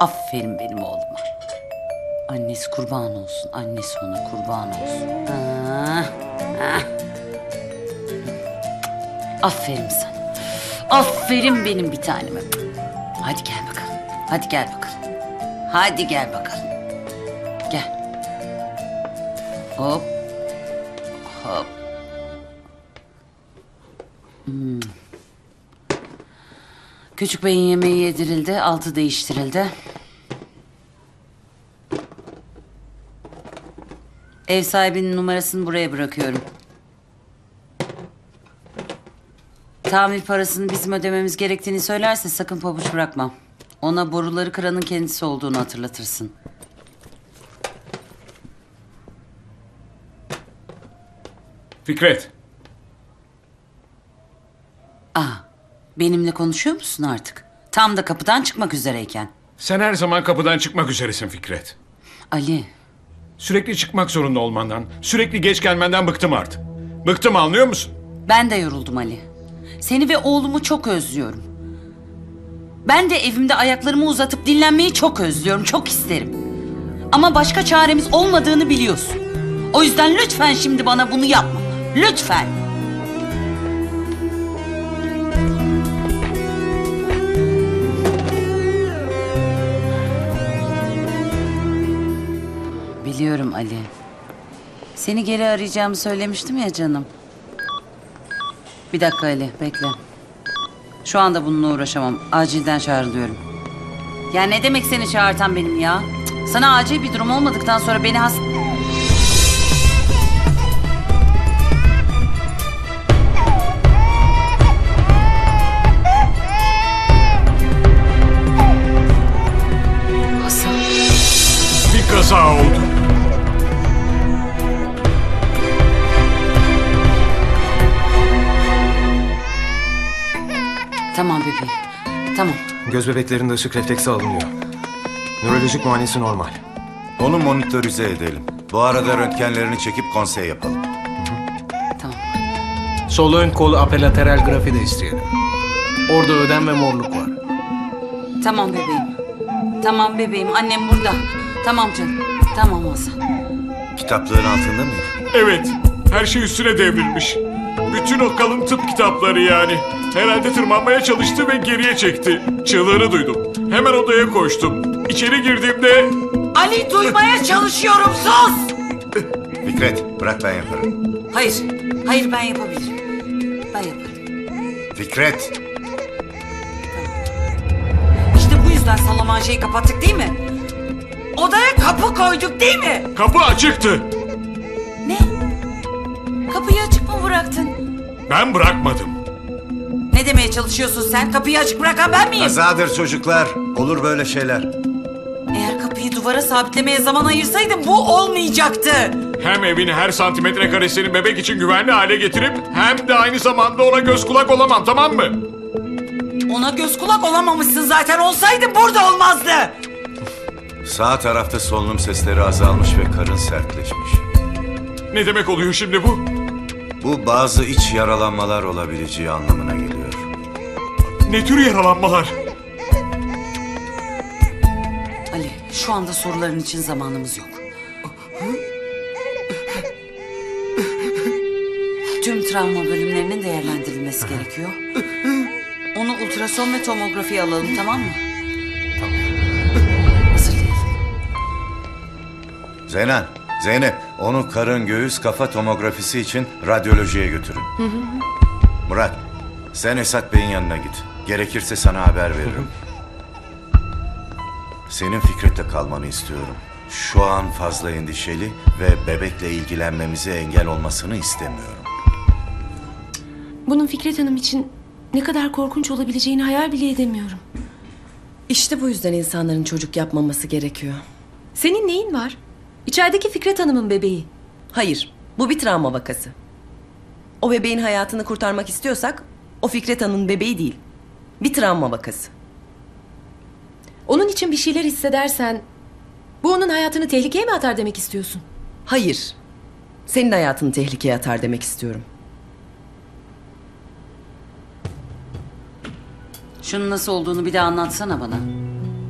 Aferin benim oğluma. Annesi kurban olsun. Annesi ona kurban olsun. Ah, ah. Aferin sana. Aferin benim bir taneme. Hadi gel bakalım. Hadi gel bakalım. Hadi gel bakalım. Gel. Hop. Hop. Hmm. Küçük beyin yemeği yedirildi, altı değiştirildi. Ev sahibinin numarasını buraya bırakıyorum. Tamir parasını bizim ödememiz gerektiğini söylerse sakın pabuç bırakma. Ona boruları kıranın kendisi olduğunu hatırlatırsın. Fikret, benimle konuşuyor musun artık? Tam da kapıdan çıkmak üzereyken. sen her zaman kapıdan çıkmak üzeresin Fikret. Ali, Sürekli çıkmak zorunda olmandan, sürekli geç gelmenden bıktım artık. Bıktım anlıyor musun? ben de yoruldum Ali. Seni ve oğlumu çok özlüyorum. Ben de evimde ayaklarımı uzatıp dinlenmeyi çok özlüyorum, çok isterim. Ama başka çaremiz olmadığını biliyorsun. O yüzden lütfen şimdi bana bunu yapma. Lütfen. Biliyorum Ali. Seni geri arayacağımı söylemiştim ya canım. Bir dakika Ali, bekle. Şu anda bununla uğraşamam. Acilden çağrılıyorum. Ya ne demek seni çağırtan benim ya? Sana acil bir durum olmadıktan sonra beni has... Bir kaza oldu. Tamam bebeğim. Tamam. Göz bebeklerinde ışık refleksi alınıyor. Nörolojik muayenesi normal. Onu monitörize edelim. Bu arada röntgenlerini çekip konsey yapalım. Tamam. Sol ön kol apelateral grafi de isteyelim. Orada ödem ve morluk var. Tamam bebeğim. Tamam bebeğim. Annem burada. Tamam canım. Tamam Hasan. Kitaplığın altında mı? Evet, her şey üstüne devrilmiş. Bütün o kalın tıp kitapları yani. Herhalde tırmanmaya çalıştı ve geriye çekti. Çığlığını duydum. Hemen odaya koştum. İçeri girdiğimde Ali duymaya çalışıyorum. Sus! Fikret, bırak ben yaparım. Hayır. Hayır ben yapabilirim. Ben yaparım. Fikret, İşte bu yüzden Salamanja'yı kapattık değil mi? Odaya kapı koyduk değil mi? kapı açıktı. Ne? Kapıyı açık mı bıraktın? Ben bırakmadım. Ne demeye çalışıyorsun sen? Kapıyı açık bırakan ben miyim? kazadır çocuklar. Olur böyle şeyler. Eğer kapıyı duvara sabitlemeye zaman ayırsaydım bu olmayacaktı. Hem evin her santimetre karesini bebek için güvenli hale getirip hem de aynı zamanda ona göz kulak olamam tamam mı? Ona göz kulak olamamışsın zaten. Olsaydın burada olmazdı. Sağ tarafta solunum sesleri azalmış ve karın sertleşmiş. Ne demek oluyor şimdi bu? Bu bazı iç yaralanmalar olabileceği anlamına geliyor. Ne tür yaralanmalar? Ali şu anda soruların için zamanımız yok. Tüm travma bölümlerinin değerlendirilmesi gerekiyor. Onu ultrason ve tomografi alalım tamam mı? Tamam. Hazırlayalım. Zeynep, Zeynep, onu karın, göğüs, kafa tomografisi için radyolojiye götürün. Murat, sen Esat Bey'in yanına git. Gerekirse sana haber veririm. Senin Fikret'le kalmanı istiyorum. Şu an fazla endişeli ve bebekle ilgilenmemize engel olmasını istemiyorum. Bunun Fikret Hanım için ne kadar korkunç olabileceğini hayal bile edemiyorum. İşte bu yüzden insanların çocuk yapmaması gerekiyor. Senin neyin var? İçerideki Fikret Hanım'ın bebeği. Hayır, bu bir travma vakası. O bebeğin hayatını kurtarmak istiyorsak o Fikret Hanım'ın bebeği değil. Bir travma vakası. Onun için bir şeyler hissedersen bu onun hayatını tehlikeye mi atar demek istiyorsun? Hayır. Senin hayatını tehlikeye atar demek istiyorum. Şunun nasıl olduğunu bir daha anlatsana bana.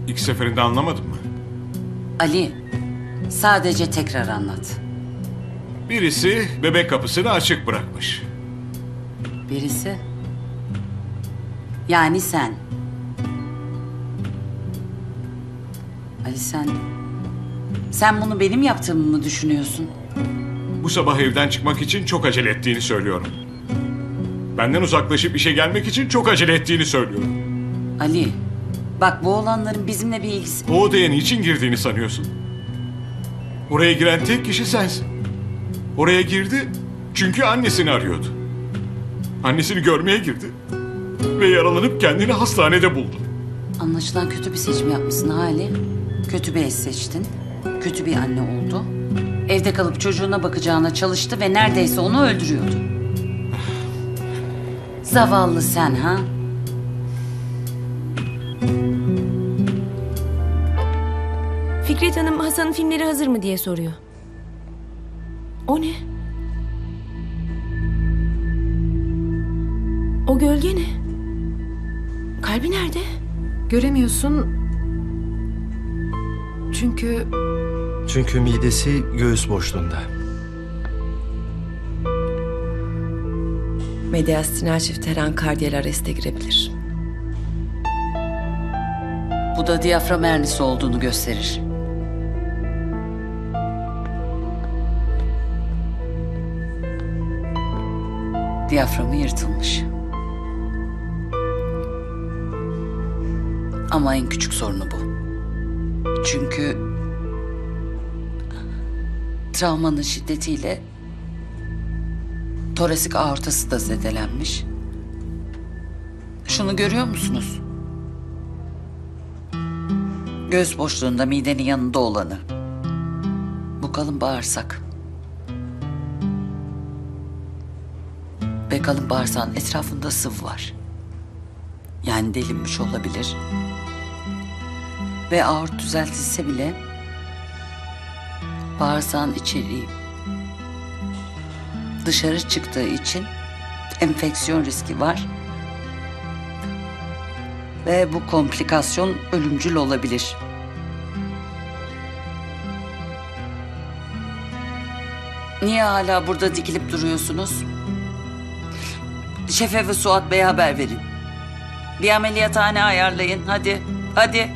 İlk seferinde anlamadın mı? Ali, sadece tekrar anlat. Birisi bebek kapısını açık bırakmış. Birisi. Yani sen. Ali sen... Sen bunu benim yaptığımı mı düşünüyorsun? Bu sabah evden çıkmak için çok acele ettiğini söylüyorum. Benden uzaklaşıp işe gelmek için çok acele ettiğini söylüyorum. Ali, bak bu olanların bizimle bir ilgisi... O odaya niçin girdiğini sanıyorsun? Oraya giren tek kişi sensin. Oraya girdi çünkü annesini arıyordu. Annesini görmeye girdi. Ve yaralanıp kendini hastanede buldu. Anlaşılan kötü bir seçim yapmışsın Ali. Kötü bir eş seçtin. Kötü bir anne oldu. Evde kalıp çocuğuna bakacağına çalıştı ve neredeyse onu öldürüyordu. Zavallı sen ha? Fikret Hanım Hasan'ın filmleri hazır mı diye soruyor. O ne? O gölge ne? Kalbi nerede? Göremiyorsun. Çünkü Çünkü midesi göğüs boşluğunda. Mediastinal çift her an kardiyal areste girebilir. Bu da diyafram hernisi olduğunu gösterir. Diyaframı yırtılmış. Ama en küçük sorunu bu. Çünkü travmanın şiddetiyle torasik aortası da zedelenmiş. Şunu görüyor musunuz? Göğüs boşluğunda midenin yanında olanı. Bu kalın bağırsak. Ve kalın bağırsağın etrafında sıvı var. Yani delinmiş olabilir. Ve aort düzeltilse bile bağırsağın içeriği dışarı çıktığı için enfeksiyon riski var. Ve bu komplikasyon ölümcül olabilir. Niye hala burada dikilip duruyorsunuz? Şefe ve Suat Bey'e haber verin. Bir ameliyathane ayarlayın. Hadi, hadi.